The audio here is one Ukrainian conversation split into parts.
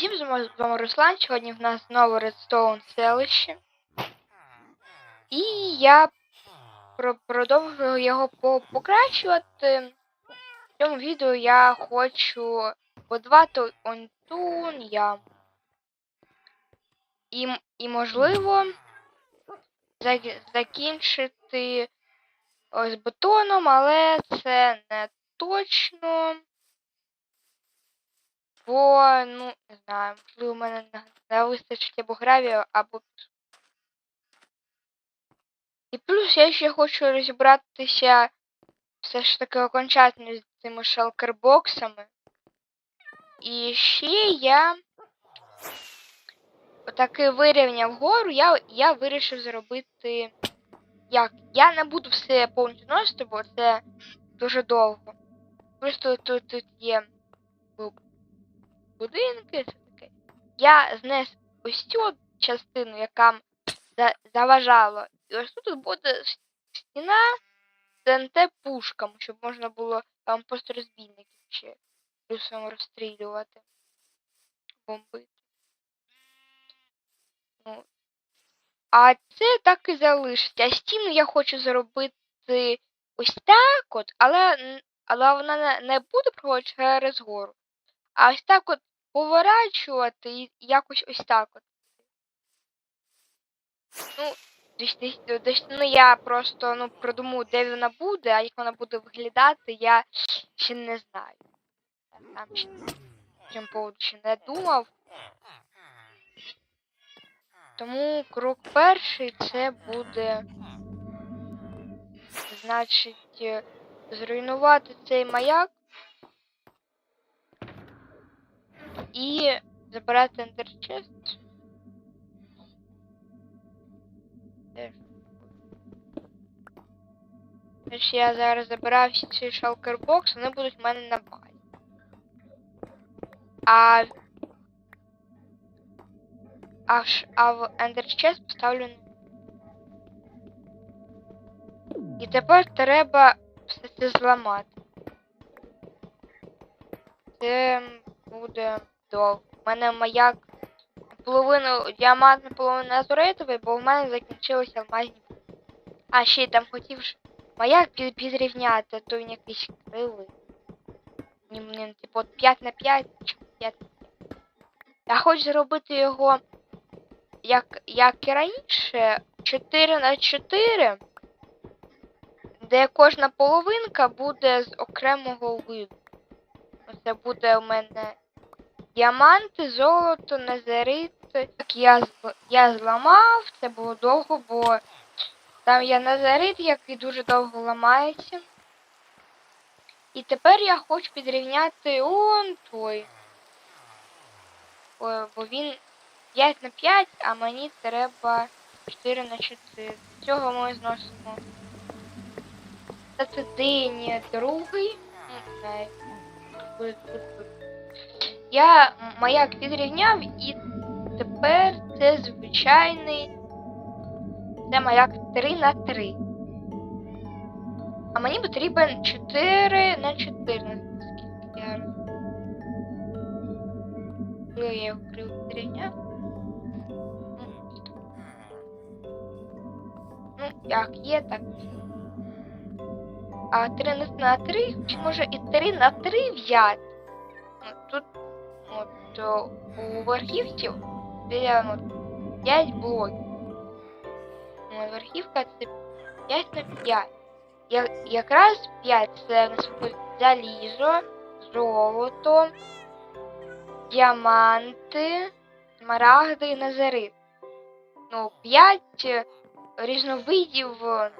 всім з вами Руслан. Сьогодні в нас знову Редстоун селище. І я продовжую його покращувати. В цьому відео я хочу будувати онтун ям. І, і можливо закінчити ось бетоном, але це не точно. Бо, ну, не знаю, можливо, у мене не, не вистачить або гравію, або. І плюс я ще хочу розібратися все ж таки окончательно з цими шалкербоксами. І ще я отаки вирівняв гору, я, я вирішив зробити. Як? Я не буду все повністю носити, бо це дуже довго. Просто тут, тут є будинки. Я знес ось цю частину, яка заважала. І ось тут буде стіна з ТНТ пушками, щоб можна було там просто розбійників ще плюсом розстрілювати. Бомбити. Ну. А це так і залишиться. А стіну я хочу зробити ось так от, але, але вона не буде проходити через гору. А ось так от поворачувати і якось ось так от. Ну, десь, ну я просто ну, продумаю, де вона буде, а як вона буде виглядати, я ще не знаю. Там ще цим поводу ще не думав. Тому крок перший це буде. Значить, е, зруйнувати цей маяк. І забирати ендерчест. Тож я зараз забираю всі ці шалкербокс, вони будуть в мене на базі. А. А, а в ендерчест поставлю. І тепер треба все це зламати. Це буде довго. У мене маяк половину діамантний, половину азуритовий, бо в мене закінчилися алмазні. А, ще там хотів ж маяк підрівняти, то він якийсь кривий. Ні, мені, типу, от 5 на 5 чи 5 на 5. Я хочу зробити його як, як і раніше, 4 на 4, де кожна половинка буде з окремого виду. Це буде у мене діаманти, золото, незерит. Так я, я зламав, це було довго, бо там є незерит, який дуже довго ламається. І тепер я хочу підрівняти он той. О, бо він 5 на 5, а мені треба 4 на 4. Цього ми зносимо. Це день другий. Не знаю. Тут, тут. Я маяк підрівняв і тепер це звичайний. Це маяк 3 на 3. А мені потрібен 4 на 4. Наскільки я розумію. Коли я його криво підрівняв. Ну, як є, так. А 3 на- на 3, чи може і 3 на 3 взяти? Ну, тут от о, у верхівців біля ну, 5 блоків. Ну, верхівка це 5 на 5. Я, якраз 5 це нас залізо, золото, діаманти, смарагди і назарит. Ну, 5 різновидів е,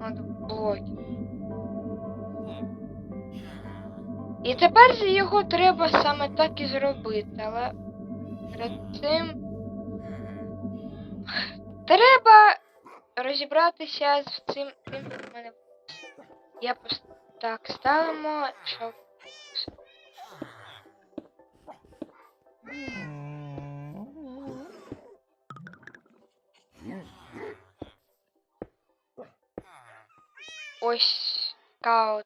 от, блоків. І тепер його треба саме так і зробити, але перед цим треба розібратися з цим. тим, що в мене. Я просто так ставимо. Що... Ось така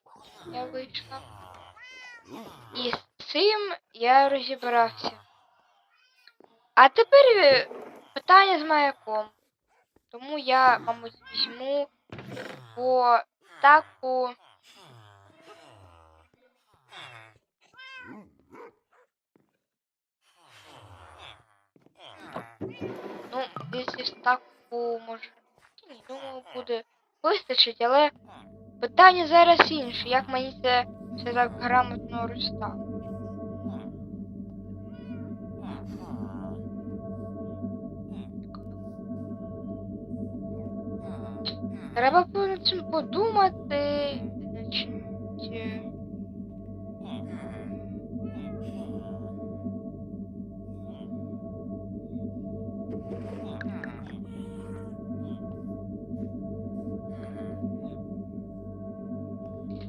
я вийшла. Цим я розібрався. А тепер е, питання з маяком. Тому я, мабуть, візьму по таку. Ну, десь таку може. Ні, думаю, буде вистачить, але питання зараз інше. Як мені це все так грамотно розставити? Треба над цим подумати. Е,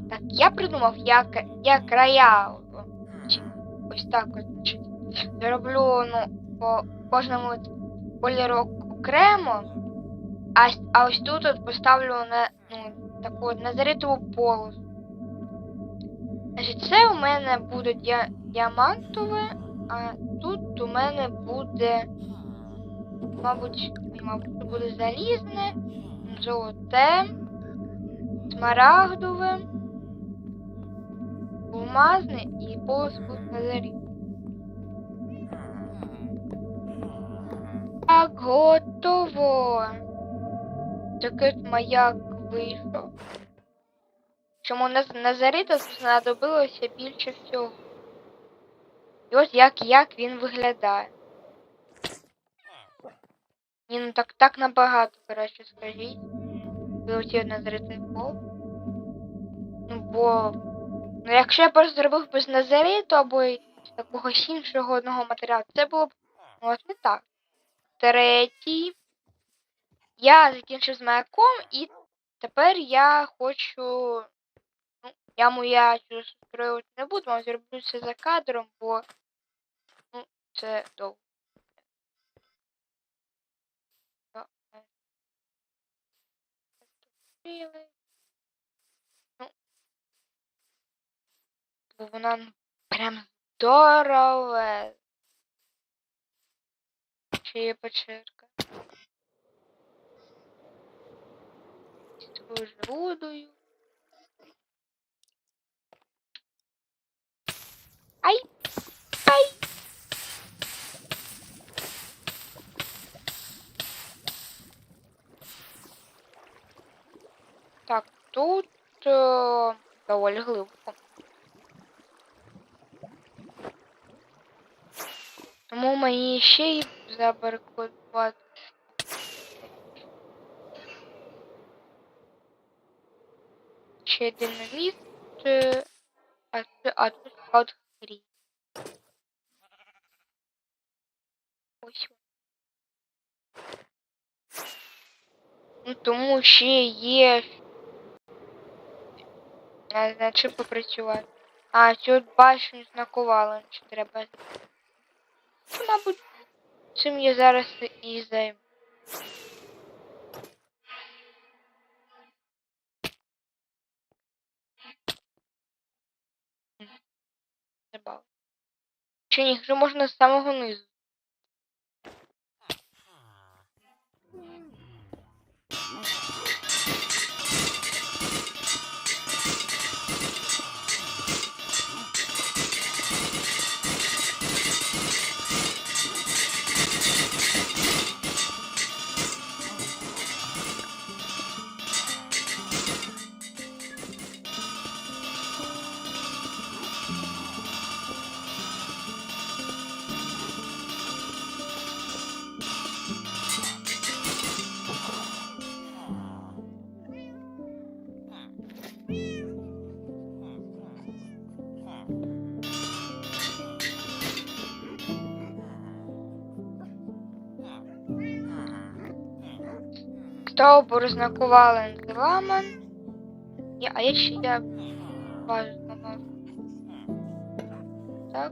Так, я придумав, як, як края. Ось так от, значить. Зроблю, ну, по кожному кольору окремо. А, а ось тут от поставлю на ну, таку от назаритову полосу. Значить, це у мене буде дія, діамантове, а тут у мене буде, мабуть, мабуть, буде залізне, золоте, смарагдове, алмазне і полос будуть назарит. Так, готово. Такий маяк вийшов. Чому на Назарита знадобилося більше всього. І ось як, як він виглядає. Ні, ну так, так набагато, коротше, скажіть. Вилетів Назаритний пол. Ну, бо. Ну, якщо я просто зробив без Назариту або якогось іншого одного матеріалу, це було б ну, от не так. Третій. Я закінчив з маяком і тепер я хочу. Ну, я моя строювати не буду, а зроблю це за кадром, бо ну, це довго. Е. Ну. Бо вона прям здорове. Ще є печерка. Такою. Ай! Ай! Так, тут е, доволі глибоко. Тому мені ще й забаркодувати. Ще один міст. е, А, а тут от хрі. Ну, тому ще є. Над чим попрацювати. А, от башню знакували, що треба. Ну, мабуть, цим я зараз і займу. Ні, вже можна з самого низу. Стовбур знакували ламан. Я, а я ще я базу зламав. Так.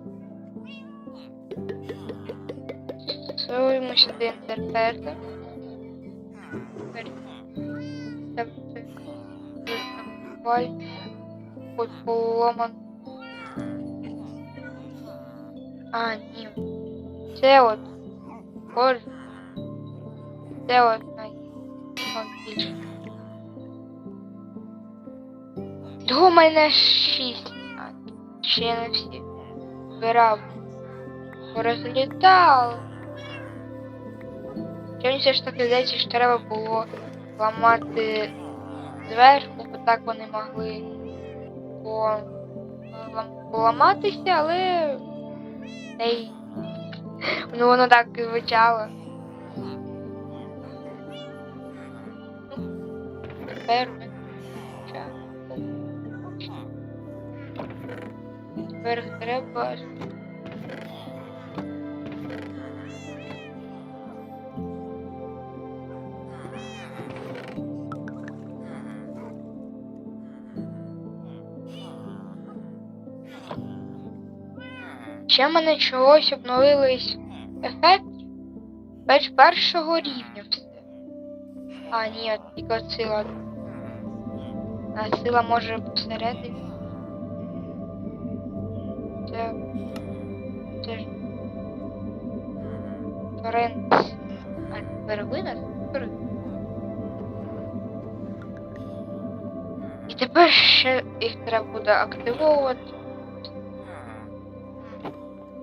Ставимо сюди це. Ой, поломан. А, ні. Це от. Боже. Це от До мене шість. Ще не всі. Збирав. Розлітав. Мені все ж таки здається, що треба було ламати зверху, бо так вони могли по... лам- поламатися, але Ей. Ну воно так і звучало. Ну, Тепер треба. Ще мене чогось обновились ефект печ першого рівня все. А, ні, тільки сила. А сила може всередині. Це. Це ж. Торрент. А, первина? І тепер ще їх треба буде активовувати.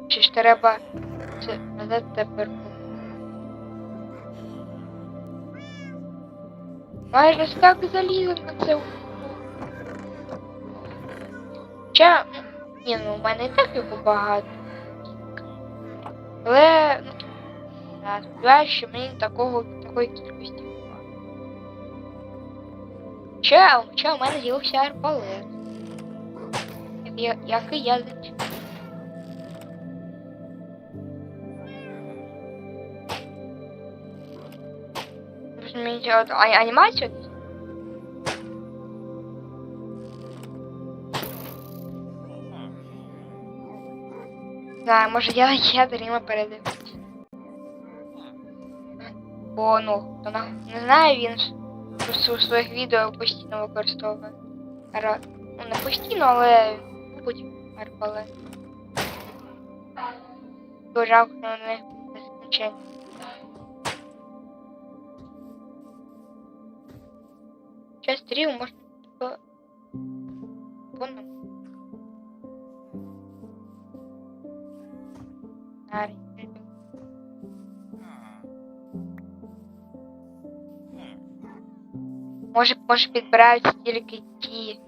Чи ж треба це назад тепер? Майже так залізо на це. Ча... Ні, ну в мене і так його багато. Але ну, сподіваюся, що мені такого такої кількості немає. Ча, ча, у мене з'явився арбалет. Який я зачем. Розумієте, анімацію? Знаю, може я, я Дріма передивлюсь. Бо, ну, то на, не знаю, він просто у своїх відео постійно використовує. Ара... Ну, не постійно, але мабуть, арбалет. Що на них нескінчення. Часть стріл можна по... Може, може підбираються тільки ті,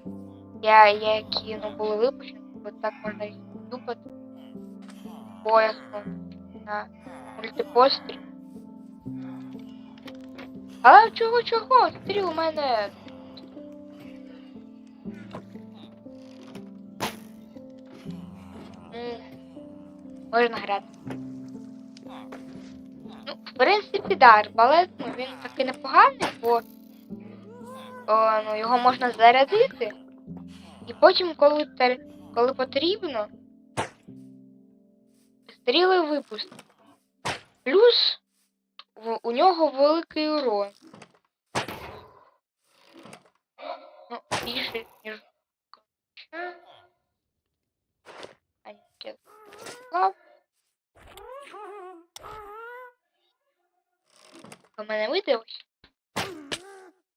я, які ну, були випущені, бо так можна їх дупати. Боязко на мультипострі. Але чого чого? Стріл у мене Можна грати. В принципі, да, арбалет, ну, він таки непоганий, бо о, ну, його можна зарядити. І потім, коли, коли потрібно, стріли випустити. Плюс в- у нього великий урон. Ну, більше, ніж. А, ні, я склав. У мене вийде ось.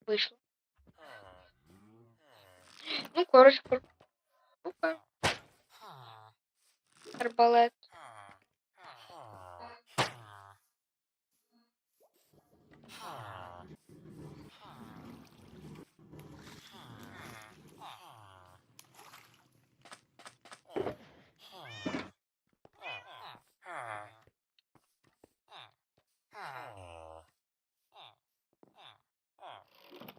Вийшло. Ну, коротше, пор- штука. Арбалет.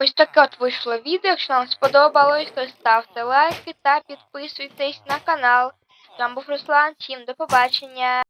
Ось таке от вийшло відео. Якщо вам сподобалось, то ставте лайки та підписуйтесь на канал. З вами був Руслан. Всім до побачення.